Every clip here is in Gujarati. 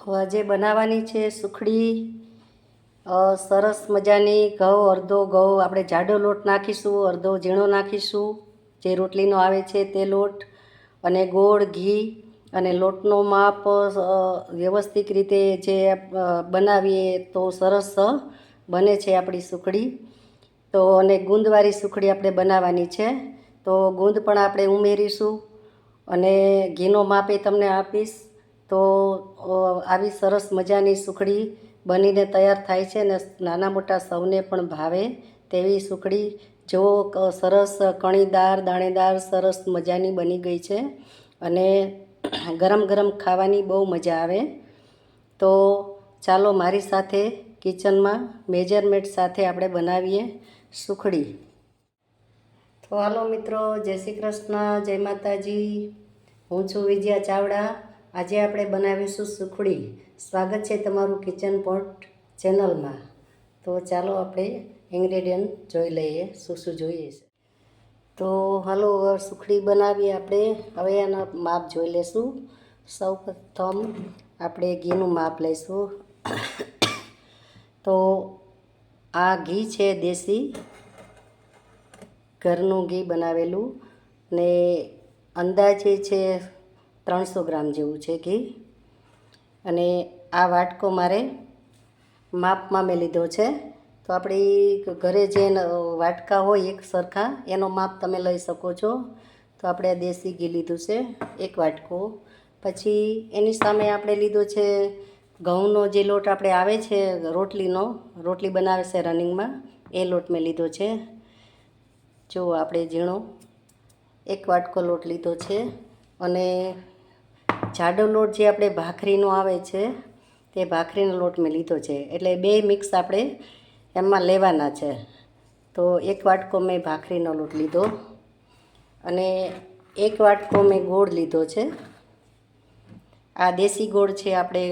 તો આજે બનાવવાની છે સુખડી સરસ મજાની ઘઉં, અડધો ઘઉં આપણે જાડો લોટ નાખીશું, અડધો ઝીણો નાખીશું, જે રોટલીનો આવે છે તે લોટ અને ગોળ, ઘી અને લોટનો માપ વ્યવસ્થિત રીતે જે બનાવીએ તો સરસ બને છે આપણી સુખડી. તો અને ગુંદવાળી સુખડી આપણે બનાવવાની છે. તો ગુંદ પણ આપણે ઉમેરીશું અને ઘીનો માપે તમને આપીશ. તો આવી સરસ મજાની સુખડી બનીને તૈયાર થાય છે ને નાના મોટા સૌને પણ ભાવે તેવી સુખડી. જો સરસ કણીદાર, દાણેદાર, સરસ મજાની બની ગઈ છે અને ગરમ ગરમ ખાવાની બહુ મજા આવે. તો ચાલો મારી સાથે કિચનમાં મેજરમેન્ટ સાથે આપણે બનાવીએ સુખડી. તો હાલો મિત્રો, જય શ્રી કૃષ્ણ, જય માતાજી. હું છું વિજયા ચાવડા. આજે આપણે બનાવીશું સુખડી. સ્વાગત છે તમારું કિચન પોટ ચેનલમાં. તો ચાલો આપણે ઇન્ગ્રેડિયન્ટ જોઈ લઈએ શું શું જોઈએ છે. તો હાલો, સુખડી બનાવીએ આપણે. હવે એના માપ જોઈ લઈશું સૌ પ્રથમ આપણે ઘીનું માપ લઈશું. તો આ ઘી છે દેશી. ઘરનું ઘી બનાવેલું. ને અંદાજે છે ત્રણસો ગ્રામ જેવું છે ઘી. અને આ વાટકો મારે માપમાં મેં લીધો છે. તો આપણી ઘરે જે વાટકા હોય એક સરખા, એનો માપ તમે લઈ શકો છો. તો આપણે દેશી ઘી લીધું છે, એક વાટકો. પછી એની સામે આપણે લીધો છે ઘઉંનો જે લોટ આપણે આવે છે, રોટલીનો, રોટલી બનાવે છે રનિંગમાં, એ લોટ મેં લીધો છે. જો આપણે ઝીણો, એક વાટકો લોટ લીધો છે. અને જાડો લોટ જે આપણે ભાખરીનો આવે છે, તે ભાખરીનો લોટ મેં લીધો છે. એટલે બે મિક્સ આપણે એમાં લેવાના છે. તો એક વાટકો મેં ભાખરીનો લોટ લીધો અને એક વાટકો મેં ગોળ લીધો છે. આ દેશી ગોળ છે આપણે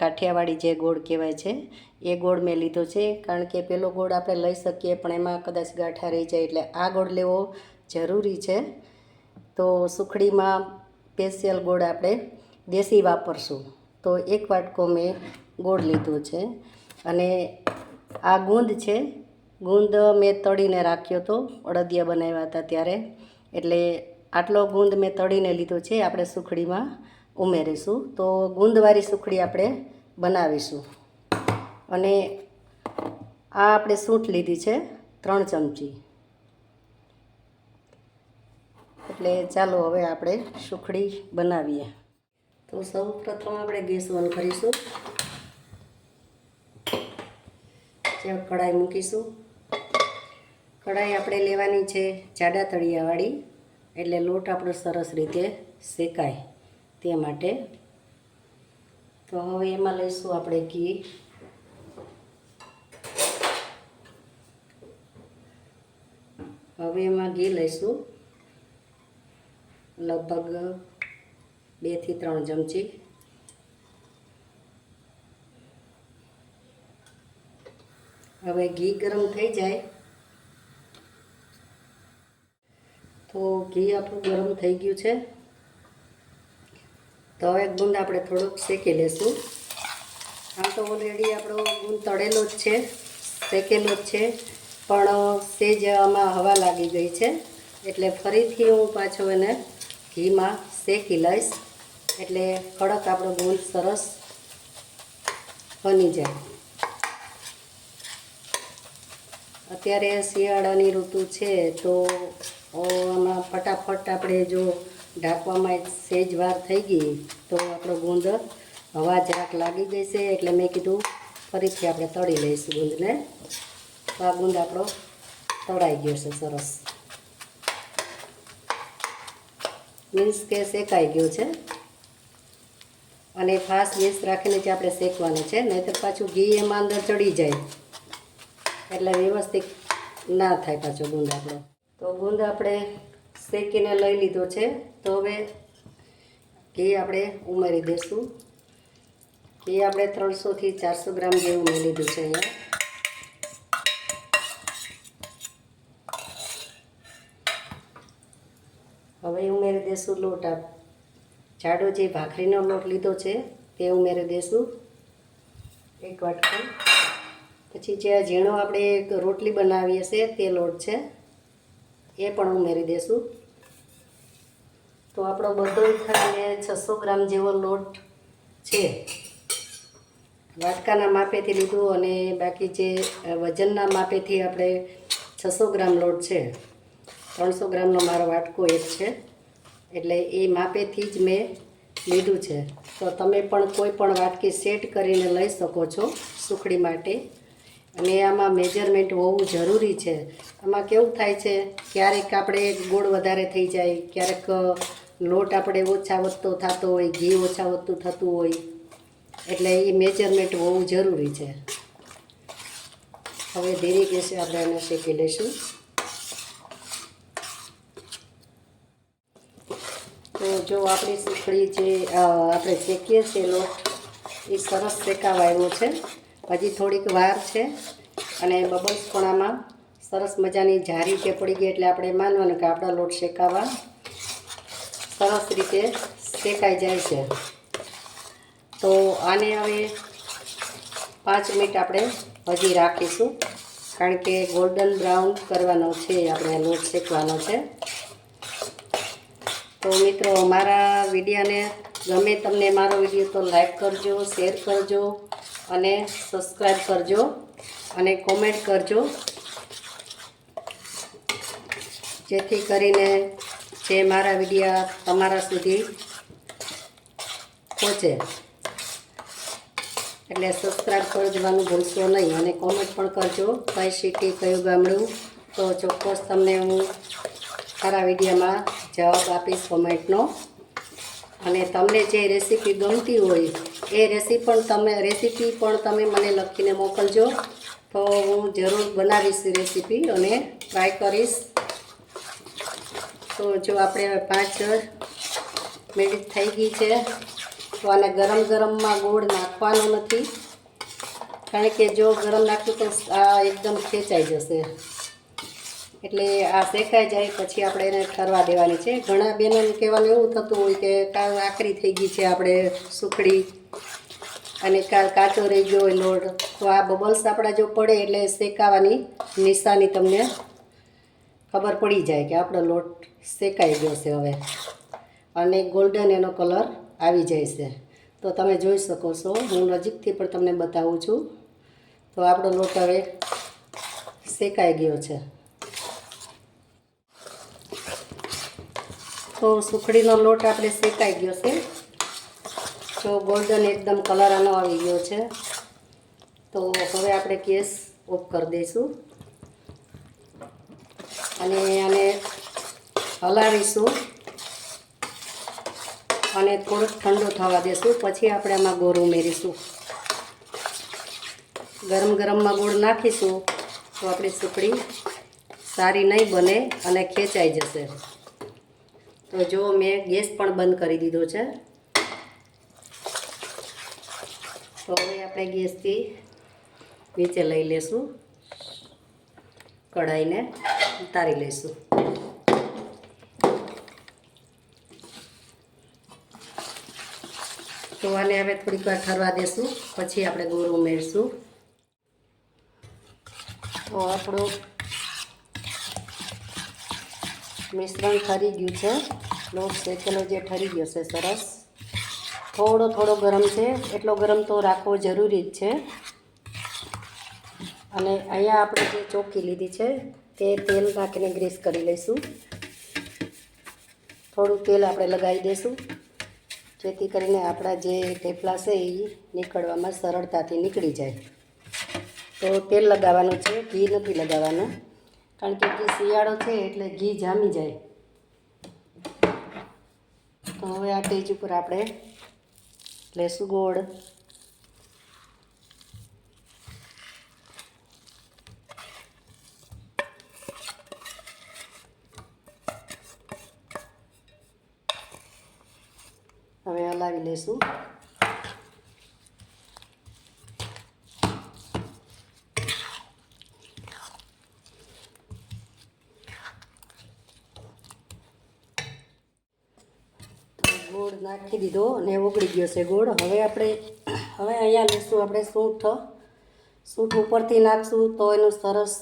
કાઠિયાવાડી જે ગોળ કહેવાય છે, એ ગોળ મેં લીધો છે. કારણ કે પેલો ગોળ આપણે લઈ શકીએ, પણ એમાં કદાચ ગાંઠા રહી જાય, એટલે આ ગોળ લેવો જરૂરી છે. તો સુખડીમાં સ્પેશિયલ ગોળ આપણે દેશી વાપરશું. તો એક વાટકો મેં ગોળ લીધો છે અને આ ગુંદ છે. ગુંદ મેં તળીને રાખ્યો હતો અડદિયા બનાવ્યા હતા ત્યારે. એટલે આટલો ગુંદ મેં તળીને લીધો છે, આપણે સુખડીમાં ઉમેરીશું. તો ગુંદવાળી સુખડી આપણે બનાવીશું. અને આ આપણે સૂંઠ લીધી છે, ત્રણ ચમચી. એટલે ચાલો હવે આપણે સુખડી બનાવીએ. તો સૌ પ્રથમ આપણે ગેસ ઓન કરીશું. ત્યાં કઢાઈ મૂકીશું. કઢાઈ આપણે લેવાની છે જાડા તળિયાવાળી, એટલે લોટ આપણો સરસ રીતે શેકાય તે માટે. તો હવે એમાં લઈશું આપણે ઘી. હવે એમાં ઘી લઈશું. લગભગ બેથી ત્રણ ચમચી. હવે ઘી ગરમ થઈ જાય. તો ઘી આપણું ગરમ થઈ ગયું છે. તો હવે ગુંદ આપણે થોડુંક શેકી લેશું. આમ તો ઓલરેડી આપણો ગુંદ તળેલો જ છે, શેકેલો જ છે. પણ સેજ આમાં હવા લાગી ગઈ છે. એટલે ફરીથી હું પાછો એને ઘીમાં શેકી લઈશ. એટલે કડક આપણો ગુંદ સરસ બની જાય. અત્યારે શિયાળાની ઋતુ છે તો આમાં ફટાફટ આપણે જો ઢાંકવામાં સેજ વાર થઈ ગઈ તો આપણો ગુંદ હવા જરાક લાગી ગઈ છે એટલે મેં કીધું ફરીથી આપણે તળી લઈશું ગુંદને. તો આ ગુંદ આપણો તળાઈ ગયો છે સરસ. મીન્સ કે શેકાઈ ગયો છે. અને ફાસ્ટ ગેસ રાખીને જ આપણે શેકવાનું છે, નહીંતર પાછું ઘી એમાં અંદર ચડી જાય. એટલે વ્યવસ્થિત ના થાય પાછો ગુંદ આપણો. તો ગુંદ આપણે શેકીને લઈ લીધો છે. તો હવે ઘી આપણે ઉમેરી દઈશું ઘી આપણે ત્રણસોથી ચારસો ગ્રામ જેવું મેં લીધું છે અહીંયા. દઈશું લોટ આપ જાડો જે ભાખરીનો લોટ લીધો છે, તે ઉમેરી દેશું એક વાટકો. પછી જે આ ઝીણો આપણે એક રોટલી બનાવીએ છે તે લોટ છે, એ પણ ઉમેરી દેશું તો આપણો બધો થઈને છસો ગ્રામ જેવો લોટ છે. વાટકાના માપેથી લીધું અને બાકી જે વજનના માપેથી આપણે છસો ગ્રામ લોટ છે. ત્રણસો ગ્રામનો મારો વાટકો એક છે. એટલે એ માપેથી જ મેં લીધું છે. તો તમે પણ કોઈ પણ વાટકી સેટ કરીને લઈ શકો છો સુખડી માટે. અને આમાં મેજરમેન્ટ હોવું જરૂરી છે. આમાં કેવું થાય છે, ક્યારેક આપણે ગોળ વધારે થઈ જાય, ક્યારેક લોટ આપણે ઓછા વધતો થતો હોય, ઘી ઓછા વધતું થતું હોય. એટલે એ મેજરમેન્ટ હોવું જરૂરી છે. હવે ધીરે ગેસે આપણે એને શેકી લઈશું. જો આપણી સુખડી જે આપણે શેકીએ છીએ લોટ એ સરસ શેકાવા આવ્યો છે. હજી થોડીક વાર છે અને બબલ્સ પણ આમાં સરસ મજાની જારી કે પડી ગઈ એટલે આપણે માનવાનું કે આપણા લોટ શેકાવા સરસ રીતે શેકાઈ જાય છે. તો આને હવે પાંચ મિનિટ આપણે હજી રાખીશું. કારણ કે ગોલ્ડન બ્રાઉન કરવાનો છે, આપણે લોટ શેકવાનો છે. તો મિત્રો મારા વિડીયોને ગમે તમને મારો વીડિયો તો લાઈક કરજો, શેર કરજો અને સબસ્ક્રાઈબ કરજો અને કોમેન્ટ કરજો. જેથી કરીને જે મારા વિડીયા તમારા સુધી પહોંચે. એટલે સબસ્ક્રાઈબ કરવાનું ભૂલશો નહીં અને કોમેન્ટ પણ કરજો. કઈ સિટી કયું ગામડું, તો ચોક્કસ તમને હું મારા વિડીયોમાં જવાબ આપીશ કોમેન્ટનો. અને તમને જે રેસીપી ગમતી હોય, એ રેસીપી પણ તમે, રેસીપી પણ તમે મને લખીને મોકલજો. તો હું જરૂર બનાવીશ રેસીપી અને ટ્રાય કરીશ. તો જો આપણે હવે પાંચ મિનિટ થઈ ગઈ છે, તો આને ગરમ ગરમમાં ગોળ નાખવાનો નથી. કારણ કે જો ગરમ નાખ્યું તો આ એકદમ ખેંચાઈ જશે. એટલે આ શેકાઈ જાય પછી આપણે એને ઠરવા દેવાની છે. ઘણા બહેનોને કહેવાનું એવું થતું હોય કે કાં આકરી થઈ ગઈ છે આપણે સુખડી અને કાલ કાચો રહી ગયો હોય લોટ. તો આ બબલ્સ આપણા જો પડે એટલે શેકાવાની નિશાની તમને ખબર પડી જાય કે આપણો લોટ શેકાઈ ગયો છે હવે. અને ગોલ્ડન એનો કલર આવી જાય છે. તો તમે જોઈ શકો છો, હું નજીકથી પણ તમને બતાવું છું. તો આપણો લોટ હવે શેકાઈ ગયો છે. તો સુખડીનો લોટ આપણે શેકાઈ ગયો છે. જો ગોલ્ડન એકદમ કલર આનો આવી ગયો છે. તો હવે આપણે ગેસ ઓફ કરી દઈશું. અને આને હલાવીશું. અને થોડુંક ઠંડુ થવા દેશું. પછી આપણે આમાં ગોળ ઉમેરીશું. ગરમ ગરમમાં ગોળ નાખીશું તો આપણી સુખડી સારી નહીં બને અને ખેંચાઈ જશે. તો જો મેં ગેસ પણ બંધ કરી દીધો છે. તો હવે આપણે ગેસથી નીચે લઈ લેશું. કઢાઈને ઉતારી લઈશું તો આને હવે થોડીક વાર ઠરવા દેશું. પછી આપણે ગોળ ઉમેરશું. તો આપણું મિશ્રણ ઠરી ગયું છે. લોટ શેકેલો જે ઠરી ગયો છે, સરસ. થોડો થોડો ગરમ છે. એટલો ગરમ તો રાખવો જરૂરી જ છે. અને અહીંયા આપણે જે ચોકી લીધી છે, તે તેલ નાખીને ગ્રીસ કરી લઈશું. થોડું તેલ આપણે લગાવી દઈશું. જેથી કરીને આપણા જે થેપલા છે એ નીકળવામાં સરળતાથી નીકળી જાય. તો તેલ લગાવવાનું છે, ઘી નથી લગાવવાનું. કારણ કે જે શિયાળો છે એટલે ઘી જામી જાય. તો હવે આ ટેજ ઉપર આપણે લેશું ગોળ. હવે હલાવી લઈશું તો ગોળ નાખી દીધો ને ઓગળી ગયો છે ગોળ. હવે આપણે, હવે અહીંયા લઈશું આપણે સૂંઠ. સૂંઠ ઉપરથી નાખશું તો એનો સરસ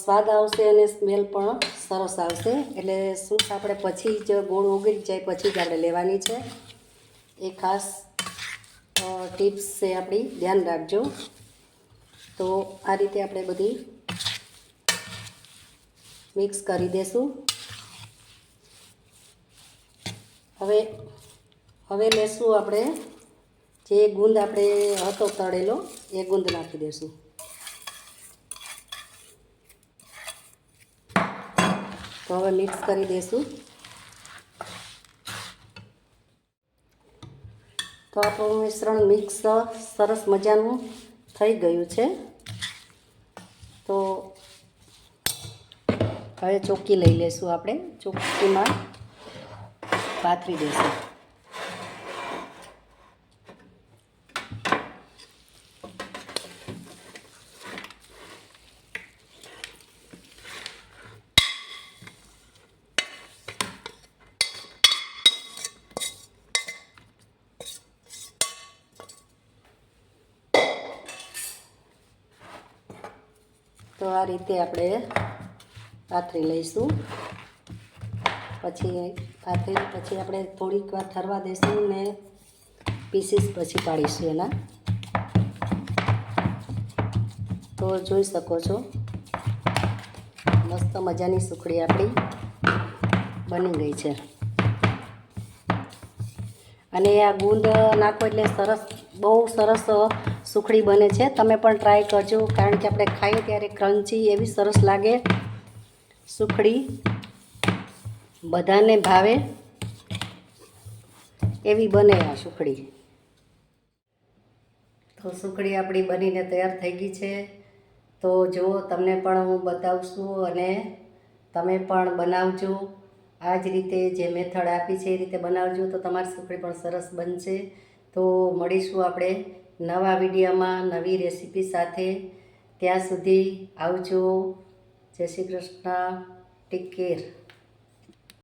સ્વાદ આવશે અને સ્મેલ પણ સરસ આવશે. એટલે સૂંઠ આપણે પછી જ ગોળ ઓગળી જાય પછી જ આપણે લેવાની છે. એ ખાસ ટિપ્સ છે આપણી. ધ્યાન રાખજો. તો આ રીતે આપણે બધી મિક્સ કરી દેશું. હવે હવે લેશું આપણે જે ગુંદ આપણે હતો તળેલો, એ ગુંદ નાખી દેશું. તો હવે મિક્સ કરી દઈશું તો આપણું મિશ્રણ મિક્સ સરસ મજાનું થઈ ગયું છે. તો હવે ચોકી લઈ લેશું આપણે, ચોખ્ખીમાં. પાથરી દઈશું તો આ રીતે આપણે પાથરી લઈશું. પછી પાથરી પછી આપણે થોડીક વાર ઠરવા દઈશું ને પીસીસ પછી પાડીશું એના. તો જોઈ શકો છો. મસ્ત મજાની સુખડી આપણી બની ગઈ છે. અને આ ગુંદ નાખો એટલે સરસ, બહુ સરસ સુખડી બને છે. તમે પણ ટ્રાય કરજો, કારણ કે આપણે ખાઈએ ત્યારે ક્રન્ચી એવી સરસ લાગે સુખડી. બધાને ભાવે એવી બને આ સુખડી. તો સુખડી આપણી બનીને તૈયાર થઈ ગઈ છે. તો જુઓ, તમને પણ હું બતાવશું અને તમે પણ બનાવજો. આ જ રીતે જે મેથડ આપી છે એ રીતે બનાવજો. તો તમારી સુખડી પણ સરસ બનશે. તો મળીશું આપણે નવા વિડીયામાં નવી રેસીપી સાથે. ત્યાં સુધી આવજો. જય શ્રી કૃષ્ણ. Take care